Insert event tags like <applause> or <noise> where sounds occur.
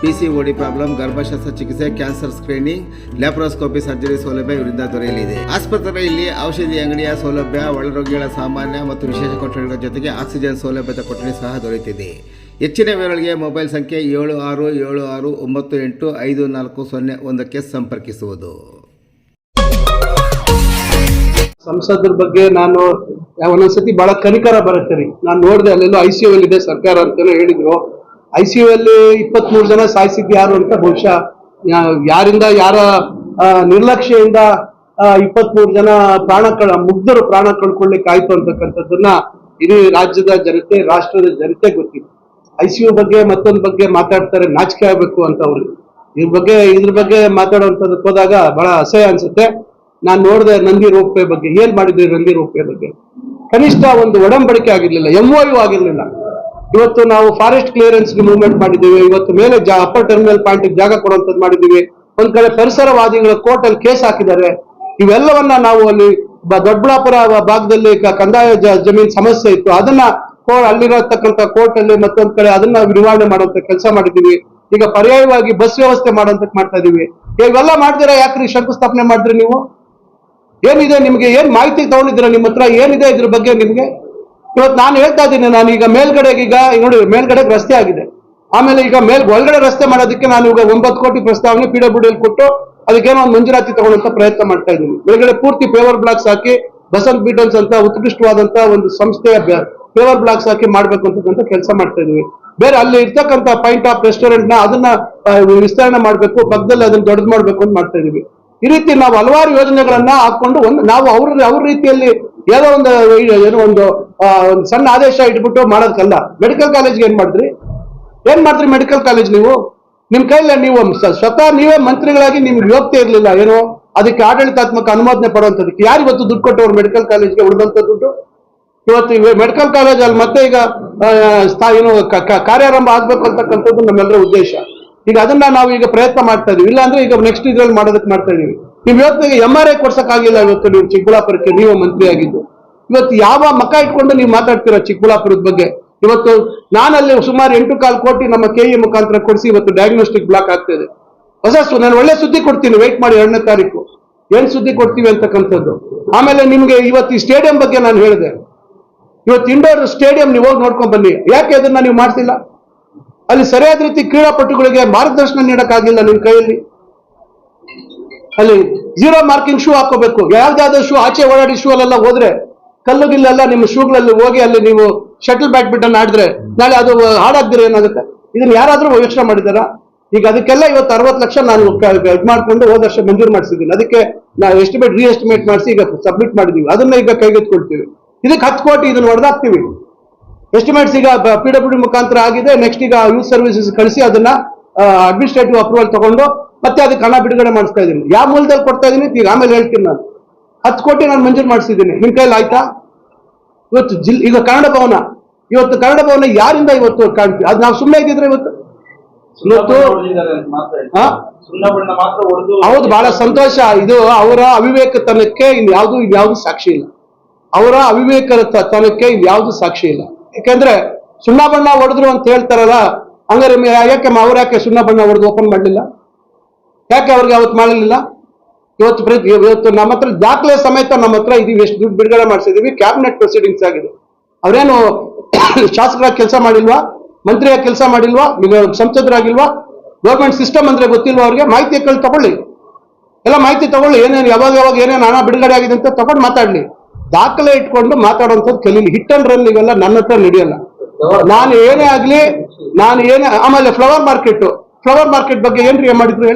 P C OD problem ಗರ್ಭಶಾಸ್ತ್ರ ಚಿಕಿತ್ಸೆ cancer screening laparoscopy surgery ಸೌಲಭ್ಯ ಇವರಿಂದ ದೊರೆಯಲಿದೆ. ಆಸ್ಪತ್ರೆಯಲ್ಲಿ ಔಷಧಿ ಅಂಗಡಿಯ ಸೌಲಭ್ಯ, ಒಳರೋಗಿಗಳ ಸಾಮಾನ್ಯ ಮತ್ತು ವಿಶೇಷ ಕೊಠಡಿಗಳ ಜೊತೆಗೆ ಆಕ್ಸಿಜನ್ ಸೌಲಭ್ಯದ ಕೊಠಡಿ ಸಹ ದೊರೆಯುತ್ತಿದೆ. ಹೆಚ್ಚಿನ ವಿವರಗಳಿಗೆ ಮೊಬೈಲ್ ಸಂಖ್ಯೆ ಏಳು ಆರು ಏಳು ಆರು ಒಂಬತ್ತು ಎಂಟು ಐದು ನಾಲ್ಕು ಸೊನ್ನೆ ಒಂದಕ್ಕೆ ಸಂಪರ್ಕಿಸುವುದು. ಸಂಸದರ ಬಗ್ಗೆ ನಾನು, ಒಂದೊಂದ್ಸತಿ ಬಹಳ ಕನಿಕರ ಬರುತ್ತೆ ರೀ ನಾನು ನೋಡಿದೆ ಅಲ್ಲೆಲ್ಲೋ ಐ ಸಿ ಯು ಇದೆ ಸರ್ಕಾರ ಅಂತೆಲ್ಲ ಹೇಳಿದ್ರು. ಐ ಸಿ ಯು ಅಲ್ಲಿ ಇಪ್ಪತ್ಮೂರು ಜನ ಸಾಯಿಸಿದ್ದು ಯಾರು ಅಂತ ಬಹುಶಃ ಯಾರಿಂದ, ಯಾರ ನಿರ್ಲಕ್ಷ್ಯದಿಂದ ಇಪ್ಪತ್ಮೂರು ಜನ ಪ್ರಾಣ ಕಳ, ಮುಗ್ಧರು ಪ್ರಾಣ ಕಳ್ಕೊಳ್ಳಿಕ್ಕೆ ಆಯ್ತು ಅಂತಕ್ಕಂಥದ್ದನ್ನ ಇಡೀ ರಾಜ್ಯದ ಜನತೆ, ರಾಷ್ಟ್ರದ ಜನತೆ ಗೊತ್ತಿದೆ. ಐ ಸಿ ಯು ಬಗ್ಗೆ ಮತ್ತೊಂದು ಬಗ್ಗೆ ಮಾತಾಡ್ತಾರೆ, ನಾಚಿಕೆ ಆಗ್ಬೇಕು ಅಂತ ಅವ್ರಿಗೆ ಇದ್ರ ಬಗ್ಗೆ ಇದ್ರ ಬಗ್ಗೆ ಮಾತಾಡುವಂಥದ್ದಕ್ಕೆ ಹೋದಾಗ ಬಹಳ ಅಸಹ್ಯ ಅನ್ಸುತ್ತೆ. ನಾನು ನೋಡಿದೆ ನಂದಿ ರೋಪೆ ಬಗ್ಗೆ, ಏನ್ ಮಾಡಿದ್ರಿ ನಂದಿ ರೋಪೆ ಬಗ್ಗೆ? ಕನಿಷ್ಠ ಒಂದು ಒಡಂಬಡಿಕೆ ಆಗಿರ್ಲಿಲ್ಲ ಎಂ ಆಗಿರ್ಲಿಲ್ಲ. ಇವತ್ತು ನಾವು ಫಾರೆಸ್ಟ್ ಕ್ಲಿಯರೆನ್ಸ್ ಮೂವ್ಮೆಂಟ್ ಮಾಡಿದ್ದೀವಿ. ಇವತ್ತು ಮೇಲೆ ಅಪ್ಪರ್ ಟರ್ಮಿನಲ್ ಪಾಯಿಂಟ್ ಜಾಗ ಕೊಡುವಂತದ್ದು ಮಾಡಿದ್ದೀವಿ. ಒಂದ್ ಕಡೆ ಪರಿಸರವಾದಿಗಳ ಕೋರ್ಟ್ ಅಲ್ಲಿ ಕೇಸ್ ಹಾಕಿದ್ದಾರೆ. ಇವೆಲ್ಲವನ್ನ ನಾವು ಅಲ್ಲಿ ದೊಡ್ಡಬಳ್ಳಾಪುರ ಭಾಗದಲ್ಲಿ ಕಂದಾಯ ಜಮೀನ್ ಸಮಸ್ಯೆ ಇತ್ತು. ಅದನ್ನ ಅಲ್ಲಿರತಕ್ಕಂತ ಕೋರ್ಟ್ ಅಲ್ಲಿ ಮತ್ತೊಂದ್ ಕಡೆ ಅದನ್ನ ನಿವಾರಣೆ ಮಾಡುವಂತ ಕೆಲಸ ಮಾಡಿದ್ದೀವಿ. ಈಗ ಪರ್ಯಾಯವಾಗಿ ಬಸ್ ವ್ಯವಸ್ಥೆ ಮಾಡುವಂತ ಮಾಡ್ತಾ ಇದೀವಿ. ಇವೆಲ್ಲ ಮಾಡ್ದಿರಾ ಯಾಕ್ರಿ? ಶಂಕುಸ್ಥಾಪನೆ ಮಾಡಿದ್ರಿ ನೀವು? ಏನಿದೆ ನಿಮ್ಗೆ? ಏನ್ ಮಾಹಿತಿ ತಗೊಂಡಿದ್ದೀರಾ ನಿಮ್ಮ ಹತ್ರ? ಏನಿದೆ ಇದ್ರ ಬಗ್ಗೆ ನಿಮ್ಗೆ? ಇವತ್ತು ನಾನು ಹೇಳ್ತಾ ಇದ್ದೀನಿ, ನಾನು ಈಗ ಮೇಲ್ಗಡೆಗೆ ಈಗ ನೋಡಿ ಮೇಲ್ಗಡೆಗೆ ರಸ್ತೆ ಆಗಿದೆ. ಆಮೇಲೆ ಈಗ ಮೇಲ್ ಒಳಗಡೆ ರಸ್ತೆ ಮಾಡೋದಕ್ಕೆ ನಾನು ಈಗ ಒಂಬತ್ತು ಕೋಟಿ ಪ್ರಸ್ತಾವನೆ ಪಿ ಡಬ್ಲ್ಯೂ ಕೊಟ್ಟು ಅದಕ್ಕೇನೋ ಒಂದು ಮಂಜೂರಾತಿ ತಗೊಳ್ಳೋಂತ ಪ್ರಯತ್ನ ಮಾಡ್ತಾ ಇದ್ದೀನಿ. ಮೇಲ್ಗಡೆ ಪೂರ್ತಿ ಪೇವರ್ ಬ್ಲಾಕ್ಸ್ ಹಾಕಿ ಬಸಂತ್ ಬೀಟಲ್ಸ್ ಅಂತ ಉತ್ಕೃಷ್ಟವಾದಂತ ಒಂದು ಸಂಸ್ಥೆಯ ಪೇವರ್ ಬ್ಲಾಕ್ಸ್ ಹಾಕಿ ಮಾಡ್ಬೇಕು ಅಂತಕ್ಕಂಥ ಕೆಲಸ ಮಾಡ್ತಾ ಇದೀವಿ ಬೇರೆ ಅಲ್ಲಿ ಇರ್ತಕ್ಕಂಥ ಪಾಯಿಂಟ್ ಆಫ್ ರೆಸ್ಟೋರೆಂಟ್ನ ಅದನ್ನ ವಿಸ್ತರಣೆ ಮಾಡಬೇಕು, ಪಕ್ಕದಲ್ಲಿ ಅದನ್ನ ದೊಡ್ಡದು ಮಾಡ್ಬೇಕು ಅಂತ ಮಾಡ್ತಾ ಇದೀವಿ ಈ ರೀತಿ ನಾವು ಹಲವಾರು ಯೋಜನೆಗಳನ್ನ ಹಾಕೊಂಡು ಒಂದು, ನಾವು ಅವ್ರ ಅವ್ರ ರೀತಿಯಲ್ಲಿ ಏನೋ ಒಂದು ಏನೋ ಒಂದು ಸಣ್ಣ ಆದೇಶ ಇಟ್ಬಿಟ್ಟು ಮಾಡೋದಕ್ಕಲ್ಲ ಮೆಡಿಕಲ್ ಕಾಲೇಜ್ಗೆ ಏನ್ ಮಾಡಿದ್ರಿ? ಏನ್ ಮಾಡಿದ್ರಿ ಮೆಡಿಕಲ್ ಕಾಲೇಜ್ ನೀವು? ನಿಮ್ ಕೈಲಿ ನೀವು ಸ್ವತಃ ನೀವೇ ಮಂತ್ರಿಗಳಾಗಿ ನಿಮ್ಗೆ ಯೋಗ್ಯತೆ ಇರಲಿಲ್ಲ, ಏನೋ? ಅದಕ್ಕೆ ಆಡಳಿತಾತ್ಮಕ ಅನುಮೋದನೆ ಪಡುವಂಥದ್ದಕ್ಕೆ ಯಾರು ಇವತ್ತು ದುಡ್ಡು ಕೊಟ್ಟವ್ರು ಮೆಡಿಕಲ್ ಕಾಲೇಜ್ಗೆ ಉಳಿದಂತ ದುಡ್ಡು? ಇವತ್ತು ಮೆಡಿಕಲ್ ಕಾಲೇಜ್ ಅಲ್ಲಿ ಮತ್ತೆ ಈಗ ಏನು ಕಾರ್ಯಾರಂಭ ಆಗ್ಬೇಕು ಅಂತಕ್ಕಂಥದ್ದು ನಮ್ಮೆಲ್ಲರ ಉದ್ದೇಶ. ಈಗ ಅದನ್ನ ನಾವು ಈಗ ಪ್ರಯತ್ನ ಮಾಡ್ತಾ ಇದೀವಿ. ಇಲ್ಲಾಂದ್ರೆ ಈಗ ನೆಕ್ಸ್ಟ್ ಇದ್ರಲ್ಲಿ ಮಾಡೋದಕ್ಕೆ ಮಾಡ್ತಾ ಇದೀವಿ. ನೀವು ಇವತ್ತಿಗೆ ಎಂ ಆರ್ ಐ ಕೊಡ್ಸಕ್ಕಾಗಿಲ್ಲ ಇವತ್ತು ನೀವು ಚಿಕ್ಕಬಳ್ಳಾಪುರಕ್ಕೆ, ನೀವು ಮಂತ್ರಿ ಆಗಿದ್ದು ಇವತ್ತು ಯಾವ ಮಕ್ಕ ಇಟ್ಕೊಂಡು ನೀವು ಮಾತಾಡ್ತೀರಾ ಚಿಕ್ಕಬಳ್ಳಾಪುರದ ಬಗ್ಗೆ? ಇವತ್ತು ನಾನಲ್ಲಿ ಸುಮಾರು ಎಂಟು ಕಾಲು ಕೋಟಿ ನಮ್ಮ ಕೆ ಇ ಮುಖಾಂತರ ಕೊಡಿಸಿ ಇವತ್ತು ಡಯಾಗ್ನೋಸ್ಟಿಕ್ ಬ್ಲಾಕ್ ಆಗ್ತಿದೆ ಹೊಸ ನಾನು ಒಳ್ಳೆ ಸುದ್ದಿ ಕೊಡ್ತೀನಿ ವೆಯ್ಟ್ ಮಾಡಿ ಎರಡನೇ ತಾರೀಕು. ಏನ್ ಸುದ್ದಿ ಕೊಡ್ತೀವಿ ಅಂತಕ್ಕಂಥದ್ದು? ಆಮೇಲೆ ನಿಮ್ಗೆ ಇವತ್ತು ಈ ಸ್ಟೇಡಿಯಂ ಬಗ್ಗೆ ನಾನು ಹೇಳಿದೆ. ಇವತ್ತು ಇಂಡೋರ್ ಸ್ಟೇಡಿಯಂ ನೀವು ಹೋಗಿ ನೋಡ್ಕೊಂಡ್ ಬನ್ನಿ. ಯಾಕೆ ಅದನ್ನ ನೀವು ಮಾಡ್ತಿಲ್ಲ ಅಲ್ಲಿ ಸರಿಯಾದ ರೀತಿ ಕ್ರೀಡಾಪಟುಗಳಿಗೆ ಮಾರ್ಗದರ್ಶನ ನೀಡಕ್ಕಾಗಿಲ್ಲ ನಿಮ್ ಕೈಯಲ್ಲಿ. ಅಲ್ಲಿ ಜೀರೋ ಮಾರ್ಕಿಂಗ್ ಶೂ ಹಾಕೋಬೇಕು ಯಾವ್ದಾದ್ರು ಶೂ ಆಚೆ ಓಡಾಡಿ ಶೂ ಅಲ್ಲೆಲ್ಲ ಹೋದ್ರೆ ಕಲ್ಲು ಗಿಲ್ಲೆಲ್ಲ ನಿಮ್ಮ ಶೂಗಳಲ್ಲಿ ಹೋಗಿ ಅಲ್ಲಿ ನೀವು ಶಟಲ್ ಬ್ಯಾಡ್ಮಿಂಟನ್ ಆಡಿದ್ರೆ ನಾಳೆ ಅದು ಹಾಡಾಗ್ದಿರ ಏನಾಗುತ್ತೆ? ಇದನ್ನ ಯಾರಾದ್ರೂ ಯೋಚನೆ ಮಾಡಿದಾರ ಈಗ ಅದಕ್ಕೆಲ್ಲ ಇವತ್ತು ಅರವತ್ತು ಲಕ್ಷ ನಾನು ಇದು ಮಾಡ್ಕೊಂಡು ಹೋದ ವರ್ಷ ಮಂಜೂರು ಮಾಡಿಸಿದ್ದೀನಿ. ಅದಕ್ಕೆ ನಾವು ಎಸ್ಟಿಮೇಟ್ ರೀ ಎಸ್ಟಿಮೇಟ್ ಮಾಡಿಸಿ ಈಗ ಸಬ್ಮಿಟ್ ಮಾಡಿದೀವಿ. ಅದನ್ನ ಈಗ ಕೈಗೆತ್ಕೊಳ್ತೀವಿ ಇದಕ್ಕೆ ಹತ್ತು ಕೋಟಿ ಇದನ್ನ ಹೊಡೆದಾಕ್ತೀವಿ. ಎಸ್ಟಿಮೇಟ್ಸ್ ಈಗ ಪಿ ಡಬ್ಲ್ಯೂ ಮುಖಾಂತರ ಆಗಿದೆ. ನೆಕ್ಸ್ಟ್ ಈಗ ಯೂತ್ ಸರ್ವಿಸಸ್ ಕಳಿಸಿ ಅದನ್ನ ಅಡ್ಮಿನಿಸ್ಟ್ರೇಟಿವ್ ಅಪ್ರೂವಲ್ ತಗೊಂಡು ಮತ್ತೆ ಅದಕ್ಕೆ ಹಣ ಬಿಡುಗಡೆ ಮಾಡಿಸ್ತಾ ಇದ್ದೀನಿ. ಯಾವ ಮೂಲದಲ್ಲಿ ಕೊಡ್ತಾ ಇದ್ದೀನಿ ಈಗ ಆಮೇಲೆ ಹೇಳ್ತೀನಿ ನಾನು. ಹತ್ತು ಕೋಟಿ ನಾನು ಮಂಜೂರು ಮಾಡಿಸಿದ್ದೀನಿ. ನಿಮ್ಮ ಕೈಲಿ ಆಯ್ತಾ? ಇವತ್ತು ಜಿಲ್ ಈಗ ಕನ್ನಡ ಭವನ. ಇವತ್ತು ಕನ್ನಡ ಭವನ ಯಾರಿಂದ ಇವತ್ತು ಕಾಣ್ತೀವಿ ಅದು ನಾವು ಸುಮ್ಮನೆ ಇದ್ದಿದ್ರೆ ಇವತ್ತು? ಹೌದು ಬಹಳ ಸಂತೋಷ. ಇದು ಅವರ ಅವಿವೇಕತನಕ್ಕೆ ಇನ್ಯಾವುದು ಇನ್ಯಾವುದು ಸಾಕ್ಷಿ ಇಲ್ಲ. ಅವರ ಅವಿವೇಕ ತನಕ್ಕೆ ಇನ್ಯಾವುದು ಸಾಕ್ಷಿ ಇಲ್ಲ. ಯಾಕೆಂದ್ರೆ ಸುಣ್ಣ ಬಣ್ಣ ಹೊಡೆದ್ರು ಅಂತ ಹೇಳ್ತಾರಲ್ಲ ಹಂಗಾರೆ ಯಾಕೆ ಅವ್ರ ಯಾಕೆ ಸುಣ್ಣ ಬಣ್ಣ ಹೊಡೆದು ಓಪನ್ ಮಾಡಲಿಲ್ಲ? ಯಾಕೆ ಅವ್ರಿಗೆ ಅವತ್ತು ಮಾಡಲಿಲ್ಲ? ಇವತ್ತು ಇವತ್ತು ನಮ್ಮ ಹತ್ರ ದಾಖಲೆ ಸಮೇತ ನಮ್ಮ ಹತ್ರ ಇದೀವಿ, ಎಷ್ಟು ದುಡ್ಡು ಬಿಡುಗಡೆ ಮಾಡಿಸಿದೀವಿ ಕ್ಯಾಬಿನೆಟ್ ಪ್ರೊಸೀಡಿಂಗ್ಸ್ ಆಗಿದೆ ಅವರೇನು <coughs> ಶಾಸಕರಾಗಿ ಕೆಲಸ ಮಾಡಿಲ್ವಾ? ಮಂತ್ರಿಯಾಗಿ ಕೆಲಸ ಮಾಡಿಲ್ವಾ? ಸಂಸದರಾಗಿಲ್ವಾ? ಗೌರ್ಮೆಂಟ್ ಸಿಸ್ಟಮ್ ಅಂದ್ರೆ ಗೊತ್ತಿಲ್ವಾ ಅವ್ರಿಗೆ? ಮಾಹಿತಿ ಕೇಳಿ ತಗೊಳ್ಳಿ. ಎಲ್ಲ ಮಾಹಿತಿ ತಗೊಳ್ಳಿ, ಏನೇನು, ಯಾವಾಗ ಯಾವಾಗ ಏನೇನು ಹಣ ಬಿಡುಗಡೆ ಆಗಿದೆ ಅಂತ ತಗೊಂಡು ಮಾತಾಡ್ಲಿ. ದಾಖಲೆ ಇಟ್ಕೊಂಡು ಮಾತಾಡುವಂಥದ್ದು ಕಲೀಲಿ. ಹಿಟ್ ಅಂಡ್ ರನ್ ಇವೆಲ್ಲ ನನ್ನ ಹತ್ರ ನಡೆಯಲ್ಲ. ನಾನು ಏನೇ ಆಗ್ಲಿ, ನಾನು ಏನೇ, ಆಮೇಲೆ ಫ್ಲವರ್ ಮಾರ್ಕೆಟ್ ಫ್ಲವರ್ ಮಾರ್ಕೆಟ್ ಬಗ್ಗೆ ಏನ್ರಿ ಮಾಡಿದ್ರು